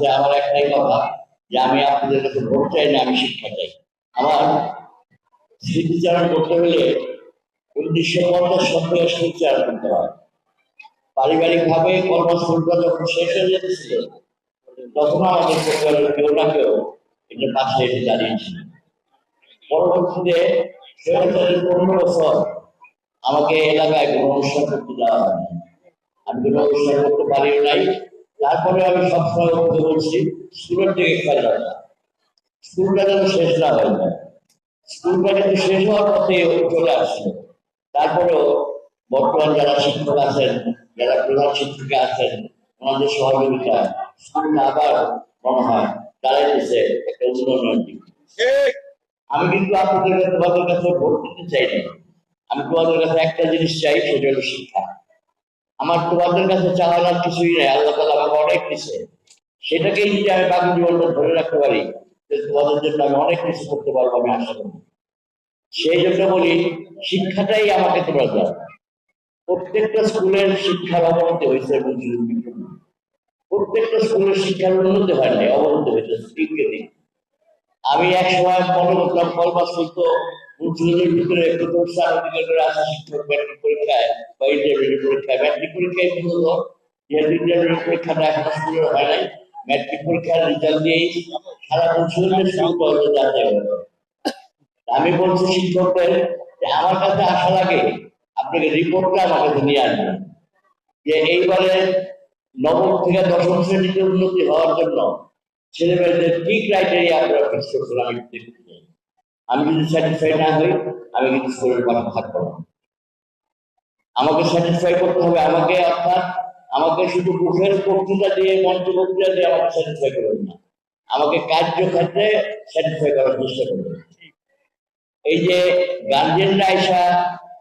যে আমার একটাই কথা যে আমি আপনাদের কাছে ভোট চাই না, আমি শিক্ষা চাই। আমার স্মৃতিচারণ করতে হলে উনিশশো পঞ্চাশ সত্তর স্মৃতিচারণ করতে হয়। পারিবারিক ভাবে কর্মস্থলটা যখন শেষ হয়ে যেতেছিল তখন আমাদের পরিবারের কেউ না কেউ এটা পাশে এসে দাঁড়িয়েছিল। পরবর্তীতে স্বৈরাচারের পনেরো বছর আমাকে এলাকায় কোনো অনুষ্ঠান করতে দেওয়া হয়নি। আমি কোনো অনুষ্ঠান করতে পারিও নাই। তারপরে আমি সবসময় বলছি স্কুলের দিকে খেয়াল রাখা। স্কুলটা যেন শেষ না হয়ে যায়। স্কুলটা কিন্তু শেষ হওয়ার পথে চলে আসছে। তারপরেও বর্তমান যারা শিক্ষক আছেন, যারা প্রধান শিক্ষিকা আছেন ওনাদের সহযোগিতা স্কুল আবার মনে হয় দাঁড়াইতেছে একটা উন্নয়নের দিক। আমি কিন্তু আপনাদের তোমাদের কাছে ভোট দিতে চাই না আমি তোমাদের কাছে একটা জিনিস চাই, সেটা হলো শিক্ষা। আমার তোমাদের কাছে চাওয়ার কিছুই নাই, আল্লাহ তালা আমাকে অনেক দিছে। সেটাকেই যদি আমি বাকি জীবনটা ধরে রাখতে পারি যে তোমাদের জন্য আমি অনেক কিছু করতে পারব আমি আশা করি। সেই জন্য বলি, শিক্ষাটাই আমাকে তোমরা দাও প্রত্যেকটা স্কুলের শিক্ষার অবনতি হয়েছে প্রত্যেকটা স্কুলের শিক্ষার উন্নতি হয় নাই অবনতি হয়েছে আমি এক সময় মনে করতাম করতো মুসলিমের ভিতরে প্রথম ম্যাট্রিক পরীক্ষায়, বা ইন্টারমিডিয়েট পরীক্ষায় ম্যাট্রিক পরীক্ষায় কি হলো। পরীক্ষাটা এখনও স্কুলের হয় নাই ম্যাট্রিক পরীক্ষার রেজাল্ট দিয়েই সারা মুসলিমের শুরু করল আমি বলছি শিক্ষকদের যে আমার কাছে আসা লাগে আপনাকে রিপোর্টটা আমার কাছে নিয়ে আসবেন। যে এইবারে নবম থেকে দশম শ্রেণীতে উন্নতি হওয়ার জন্য ছেলে মেয়েদের কি ক্রাইটেরিয়া আপনারা ফিক্স করছেন আমি যদি স্যাটিসফাই না হই, আমি কিন্তু স্কুলের পাশে থাকব না। আমাকে স্যাটিসফাই করতে হবে আমাকে, অর্থাৎ আমাকে শুধু মুখের বক্তৃতা দিয়ে, মঞ্চ বক্তৃতা দিয়ে আমাকে স্যাটিসফাই করবেন না। আমাকে কার্যক্ষেত্রে স্যাটিসফাই করার চেষ্টা করবেন। এই যে গার্জেনরা এসা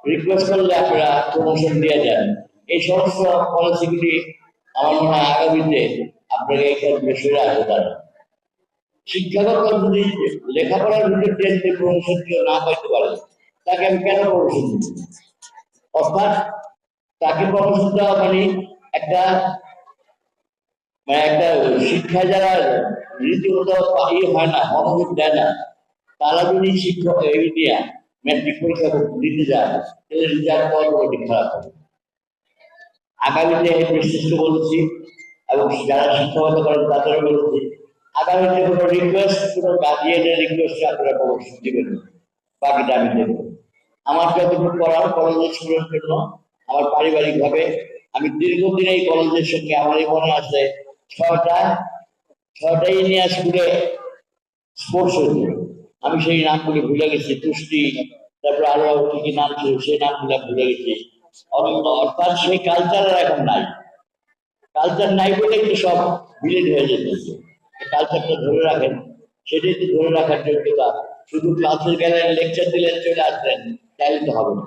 রিকোয়েস্ট করলে আপনারা প্রমোশন দিয়ে যান এই সমস্ত পলিসিগুলি আমার মনে হয় আগামীতে আপনাকে এখানে বিষয়ে আসবে তারা শিক্ষাগত যদি লেখাপড়ার ভিতরে টেস্টে না পাইতে পারে, তাকে আমি কেন প্রমোশন দিব? অর্থাৎ তাকে প্রমোশন দেওয়া মানে একটা মানে একটা যারা হয় না, মনোযোগ দেয় না, তারা যদি শিক্ষক ম্যাট্রিক পরীক্ষা দিতে যায়, তাহলে খারাপ হবে। আগামীতে বিশিষ্ট বলছি এবং যারা শিক্ষকতা করেন তাদেরও বলছি আগামীতে কোনো রিকোয়েস্ট কোনো গার্জিয়ানের রিকোয়েস্ট আপনারা প্রদর্শন দিবেন। বাকিটা আমি দেবো। আমার যতটুকু করার কলেজের স্টুডেন্ট জন্য, আমার পারিবারিক ভাবে আমি দীর্ঘদিন এই কলেজের সঙ্গে আমার এই মনে আছে, ছয়টা ছয়টা ইন্ডিয়া স্কুলে স্পোর্টস হয়েছে। আমি সেই নামগুলি ভুলে গেছি তুষ্টি তারপরে আরও কি কি নাম ছিল, সেই নামগুলো ভুলে গেছি। অর্থ- অর্থাৎ সেই কালচার এখন নাই। কালচার নাই বলে কি সব বিলীন হয়ে যেতেছে। কালচারটা ধরে রাখেন। সেটাই তো ধরে রাখার যোগ্যতা শুধু ক্লাসে গেলেন লেকচার দিলেন, চলে আসলেন তাইলে তো হবে না।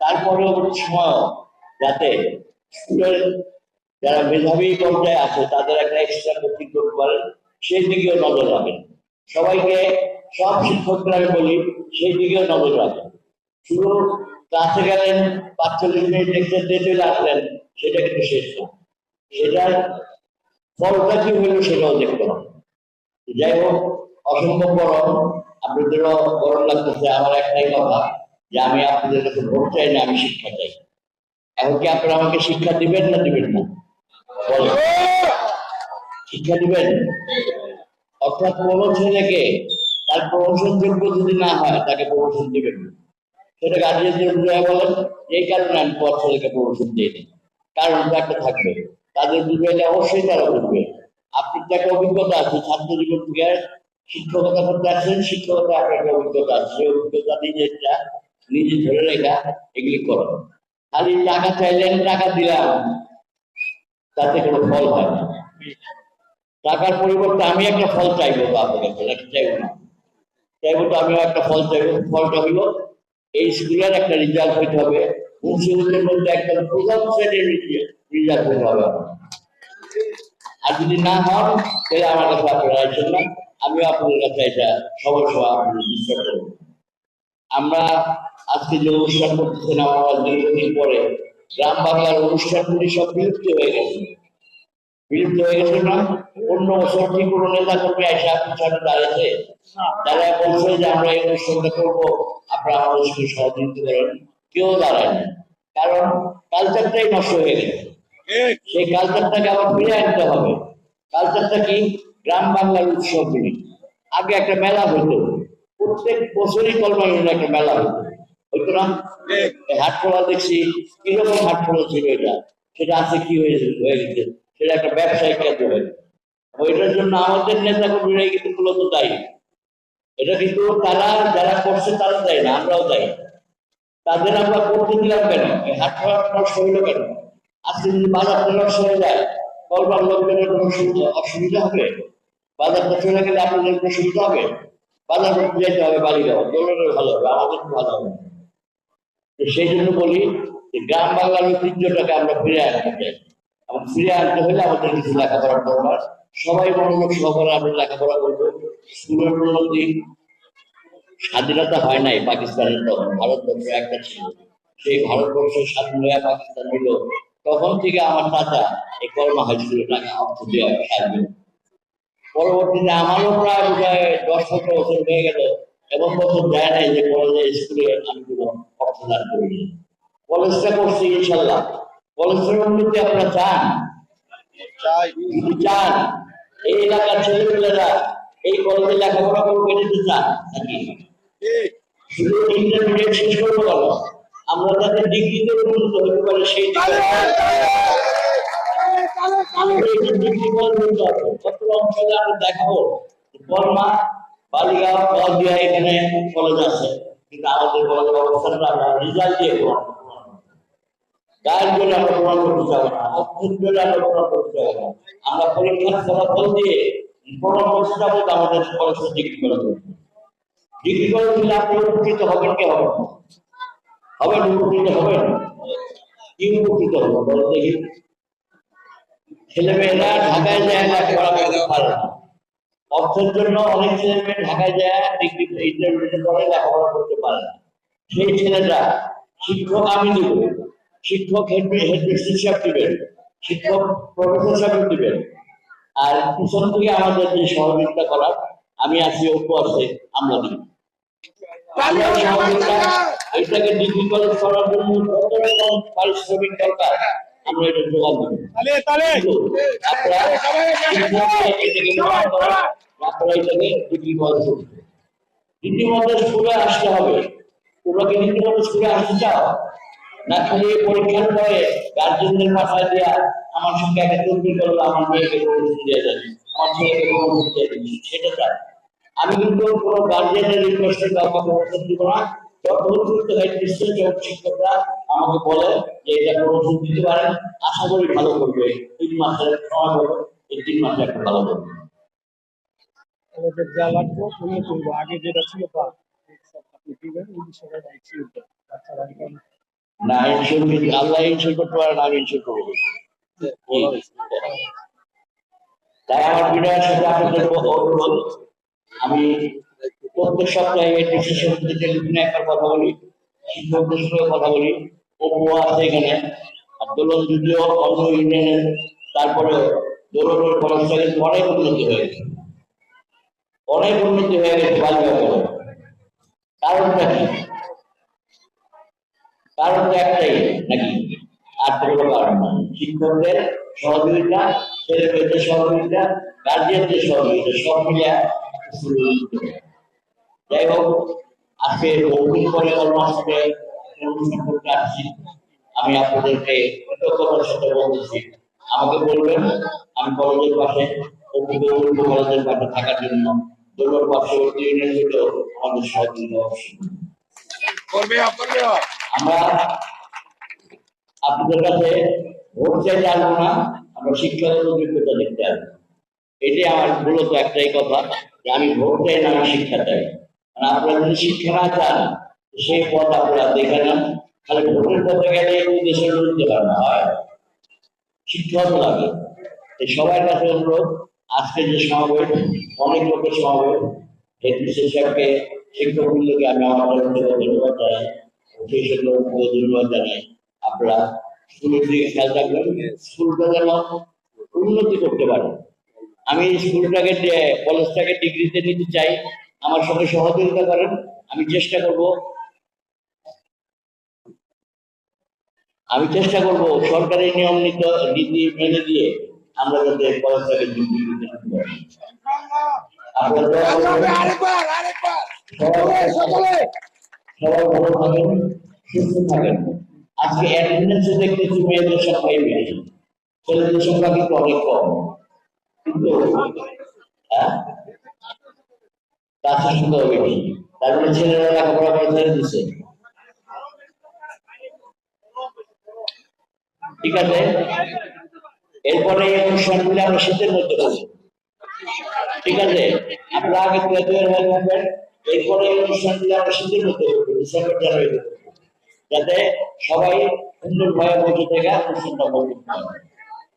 তার পরবর্তী সময় যাতে স্কুলের যারা মেধাবী পর্যায়ে আছে, তাদের একটা এক্সট্রা কোচিং করতে পারেন, সেই দিকেও নজর রাখেন। সবাইকে, সব শিক্ষকরা বলি, সেই দিকেও নজর রাখেন। শুধু ক্লাসে গেলেন, পাঁচচল্লিশ মিনিট লেকচার দিয়ে চলে আসলেন, সেটা কিন্তু শেষ না। সেটার ফলটা কি হইল সেটাও দেখতে হবে। যাই হোক অসম্ভব গরম। আপনাদেরও গরম লাগতেছে। আমার একটাই কথা যে আমি আপনাদের কাছে ভোট চাই না, আমি শিক্ষা চাই। এখন কি আপনারা আমাকে শিক্ষা দিবেন না দিবেন না? শিক্ষা দিবেন? অর্থাৎ কোনো ছেলেকে তার প্রমোশন যোগ্য যদি না হয়, তাকে প্রমোশন দিবেন সেটা গার্জিয়ানদের বুঝায় বলেন। এই কারণে আমি পর ছেলেকে প্রমোশন দিয়ে দিই। কারণ একটা থাকবে। তাদের বুঝবে অবশ্যই তারা বুঝবে। একটা অভিজ্ঞতা আছে, ছাত্র জীবন থেকে শিক্ষকতা করতে আসছেন শিক্ষকতা একটা অভিজ্ঞতা আছে। সেই অভিজ্ঞতা নিজেরটা নিজে ধরে রেখা এগুলি করো খালি টাকা চাইলেন টাকা দিলাম, তাতে কোনো ফল হয় না। টাকার পরিবর্তে আমি একটা ফল চাইব তো আপনার কাছে চাইব না? চাইব তো আমিও একটা ফল চাইব, ফলটা হলো এই স্কুলের একটা রেজাল্ট হইতে হবে। মুন্সিপালের মধ্যে একটা প্রথম শ্রেণির রেজাল্ট হইতে হবে। আর যদি না হন, তাহলে আমার কাছে আপনারা আসেন না। আমিও আপনাদের কাছে এটা সমস্যা আপনাদের ডিস্টার্ব করব। আমরা আজকে যে অনুষ্ঠান করতেছেন, আমরা দীর্ঘদিন পরে গ্রাম বাংলার অনুষ্ঠানগুলি সব বিলুপ্ত হয়ে গেছে। বিলুপ্ত হয়ে গেছে না? অন্য বছর কি কোনো নেতা কর্মী এসে সামনে দাঁড়িয়েছে তারা বলছে যে আমরা এই অনুষ্ঠানটা করব, আপনারা আমাদের সঙ্গে সহযোগিতা করেন। কেউ দাঁড়ায় না কারণ কালচারটাই নষ্ট হয়ে গেছে। সেই কালচারটাকে আবার ফিরে আনতে হবে। কালচারটা কি? গ্রাম বাংলার উৎসবগুলি আগে একটা মেলা হতো। প্রত্যেক বছরই কলমানের একটা মেলা হতো। হইতো না? হাটখোলা দেখছি, কীরকম হাটখোলা ছিল এটা? সেটা আছে কি হয়েছে হয়ে গেছে? সেটা একটা ব্যবসায়িক কেন্দ্র হয়ে ওইটার জন্য আমাদের নেতা কর্মীরাই কিন্তু মূলত দায়ী। এটা কিন্তু তারা যারা করছে, তারা দেয় না। আমরাও দেয়। তাদের আমরা করতে দিলাম কেন? হাটখোলা নষ্ট হইল কেন? আজকে যদি বাজারটা নষ্ট হয়ে যায় কলবার লোকজনের কোনো অসুবিধা হবে? বাজারটা চলে গেলে আপনাদের কোনো সুবিধা হবে? বাজার করতে যেতে হবে বালিগাঁও দৌড়ানোর ভালো হবে আমাদের ভালো হবে। তো সেই জন্য বলি যে গ্রাম বাংলার ঐতিহ্যটাকে আমরা ফিরে আনতে চাই। এবং ফিরে আনতে হলে আমাদের কিছু লেখাপড়া দরকার। সবাই মনোযোগ সহকারে আমরা লেখাপড়া করব। স্কুলের উন্নতি স্বাধীনতা হয় নাই পাকিস্তানের তখন, ভারতবর্ষ একটা ছিল। সেই ভারতবর্ষ স্বাধীন হয়ে পাকিস্তান হইল তখন থেকে আমার চাচা এই কর্মা স্কুলে টাকা অর্থ দেওয়া সাহায্য পরবর্তীতে আমারও প্রায় বোধহয় দশ পনেরো বছর হয়ে গেল এবং বছর যায় নাই যে কলেজে স্কুলে আমি কোনো অর্থ দান করিনি। কলেজটা করছি ইনশাল্লাহ। কলেজের উন্নতি আপনারা চান? চান? এই এলাকার ছেলেমেয়েরা এই কলেজে লেখাপড়া করবে যেতে চান নাকি? শুধু ইন্টারমিডিয়েট শেষ করব কেন? আমরা যাতে ডিগ্রিতে উন্নত হতে পারে সেই ডিগ্রি অঞ্চলে আমরা দেখাবো বর্মা গলদিয়া এখানে কলেজ আছে কিন্তু আমাদের কলেজের অবস্থানটা আমরা রেজাল্ট দিয়ে প্রমাণ। গায়ের জন্য আমরা প্রমাণ করতে চাবো না অর্থের জন্য আমরা প্রমাণ করতে চাবো না আমরা পরীক্ষার ফলাফল দিয়ে প্রমাণ করতে যাব আমাদের কলেজে ডিগ্রি কলেজ। ডিগ্রি কলেজ দিলে আপনি উপকৃত হবেন কি হবেন? হবেন উপকৃত হবেন কি উপকৃত হবেন বলো দেখি। ছেলেমেয়েরা ঢাকায় যায় লেখাপড়া পারে না। অর্থের জন্য অনেক ছেলে মেয়ে ঢাকায় যায়, ডিগ্রি পরে লেখাপড়া করতে পারে না। সেই ছেলেটা শিক্ষক আমি দিব শিক্ষক হেড হেডমিস্ট্রেস সাহেব দিবেন শিক্ষক প্রফেসর সাহেব দিবেন আর পিছন থেকে আমাদের যে সহযোগিতা করার, আমি আছি অল্প আছে, আমরা দিব আমরা সহযোগিতা এটাকে ডিগ্রি করার জন্য কত রকম পারিশ্রমিক দরকার? আমরা এটা জোগাড় দেবো। তালে তালে। আপনারা এটাকে গ্রহণ করেন, আপনারা এটাকে ডিগ্রি কলেজ করবেন। রীতিমতো স্কুলে আসতে হবে। তোমরা কি রীতিমতো স্কুলে আসতে চাও? না খালি পরীক্ষার পরে গার্জেনদের মাথায় দেওয়া আমার সঙ্গে একটা তৈরি করল আমার মেয়েকে দিয়ে যাবে আমার ছেলেকে দিয়ে যাবে সেটা চাই। আমি কিন্তু কোনো গার্জেনের রিকোয়েস্টে কাউকে প্রমোশন দিব না। যত দ্রুত হেড মিস্টার যখন শিক্ষকরা আমাকে বলে যে এটা প্রমোশন দিতে পারেন আশা করি ভালো করবে। তিন মাসের সময় হবে এই তিন মাসে একটা ভালো করবে আমাদের যা লাগবে তুমি করব আগে যেটা ছিল তা আপনি দিবেন ওই বিষয়ে ছিল তাছাড়া এখন না আল্লাহ করতে আমি করব তাই আমার বিনয়ের সাথে আপনাদের অনুরোধ আমি প্রত্যেক সপ্তাহে টেলিফোনে একবার কথা বলি সঙ্গে কথা বলি। অপু আছে এখানে। আর দোলন যদিও অন্য ইউনিয়নের তারপরে দোলনের কিন্তু অনেক উন্নতি হয়েছে অনেক উন্নতি হয়ে গেছে বালিকা কারণটা কি? কারণ তো একটাই নাকি? আর কোনো কারণ না শিক্ষকদের সহযোগিতা ছেলে মেয়েদের সহযোগিতা গার্জিয়ানদের সহযোগিতা, সব মিলে যাই হোক অনুষ্ঠান করতে আসছি। আমি আপনাদেরকে কৃতজ্ঞতার সাথে বলতেছি। আমাকে বলবেন আমি কলেজের পাশে কলেজের পাশে থাকার জন্য দোলের পার্শ্ববর্তী আমাদের সহযোগিতা অবশ্যই আমরা আপনাদের কাছে ভোট চাইতে আসব না আমরা শিক্ষাগত যোগ্যতা দেখতে আসব। এটাই আমার মূলত একটাই কথা। আমি ভোট চাই না আমি শিক্ষা চাই আর আপনারা যদি শিক্ষা না চান সেই পথ আপনারা দেখে নেন খালি ভোটের পথে গেলে দেশের উন্নতি হয় না। হয়। শিক্ষা তো লাগে এই সবার কাছে অনুরোধ আজকে যে সমাবেশ অনেক লোকের সমাবেশ বিশেষ সাহেবকে শিক্ষক বৃন্দকে আমি আমার তরফ থেকে ধন্যবাদ জানাই সেই জন্য ধন্যবাদ জানাই। আপনারা স্কুলের দিকে খেয়াল রাখবেন স্কুলটা যেন উন্নতি করতে পারে। আমি স্কুলটাকে কলেজটাকে ডিগ্রিতে নিতে চাই। আমার সঙ্গে সহযোগিতা করেন। আমি চেষ্টা করব। আমি চেষ্টা করব সরকারি নিয়ম নীতি মেনে দিয়ে আমরা যাতে কলেজটাকে ডিগ্রিতে নিতে পারি। সবাই ভালো থাকেন। সুস্থ থাকেন। আজকে অ্যাটেন্ডেন্সে দেখতেছি মেয়েদের সংখ্যাই বেশি ছেলেদের সংখ্যা কিন্তু অনেক কম। হ্যাঁ তার সংখ্যা বেশি তারপরে ছেলেরা লেখাপড়া করে ছেড়ে দিচ্ছে ঠিক আছে এরপরে অনুষ্ঠানগুলি আমরা শীতের মধ্যে করব ঠিক আছে আপনারা আগে তুলে হয়ে থাকবেন এরপরে আমরা শীতের মধ্যে ডিসেম্বর জানুয়ারি যাতে সবাই সুন্দরভাবে বসে থেকে অনুষ্ঠানটা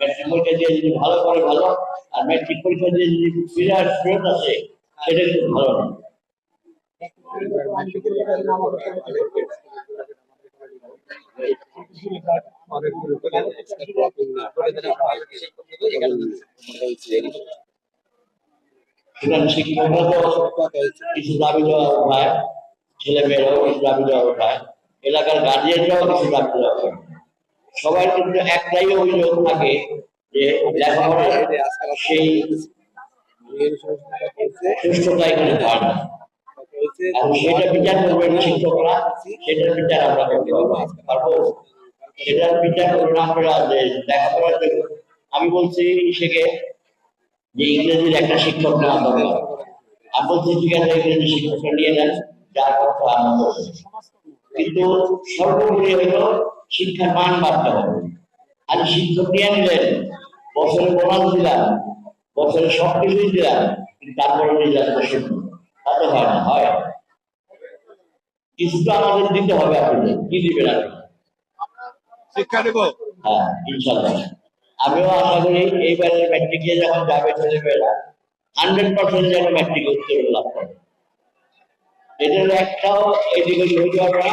ম্যাট্রিক দিয়ে যদি ভালো করে ভালো, আর ম্যাট্রিক পরীক্ষা দিয়ে যদি আসে, সেটা কিন্তু ভালো না। কিছু দাবি দেওয়া ছেলে মেয়েরাও কিছু দাবি দেওয়া এলাকার গার্জিয়ানরাও কিছু দাবি দেওয়া সবার কিন্তু একটাই অভিযোগ থাকে যে সেই সুস্থতা এখানে হয় না। সেটা বিচার করবেন শিক্ষকরা, সেটার বিচার আমরা করতে পারব সেটার বিচার করবেন আপনারা যে আমি বলছি সেকে যে ইংরেজির একটা শিক্ষক নেওয়া দরকার। আমি বলছি, ঠিক আছে, ইংরেজি শিক্ষকটা নিয়ে নেন, যার কথা করব। কিন্তু সর্বোপরি হলো শিক্ষার মান বাড়তে হবে। আর শিক্ষক নিয়ে নিলেন বছরে বোনাস দিলাম বছরে সব কিছুই দিলাম কিন্তু তারপরে রেজাল্ট তাতে হয় না হয়। কিছুটা আমাদের দিতে হবে আপনাদের কি দিবেন আপনি? শিক্ষা দেব? হ্যাঁ ইনশাল্লাহ আমিও আশা করি এইবারে ম্যাট্রিকে যখন যাবে ছেলেমেয়েরা হান্ড্রেড পার্সেন্ট যেন ম্যাট্রিক উত্তীর্ণ লাভ করে। এটার একটাও এদিকে না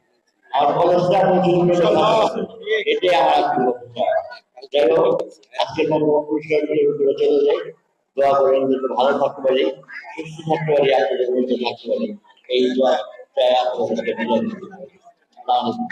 স্বাস্থ্য হবে। এটাই আমার। যাই হোক আজকের মতো করে চলে যাই দোয়া করেন যাতে ভালো থাকতে পারি সুস্থ থাকতে পারি আপনাদের মধ্যে থাকতে পারি এই দোয়া চাই আপনাদের আলাইকুম।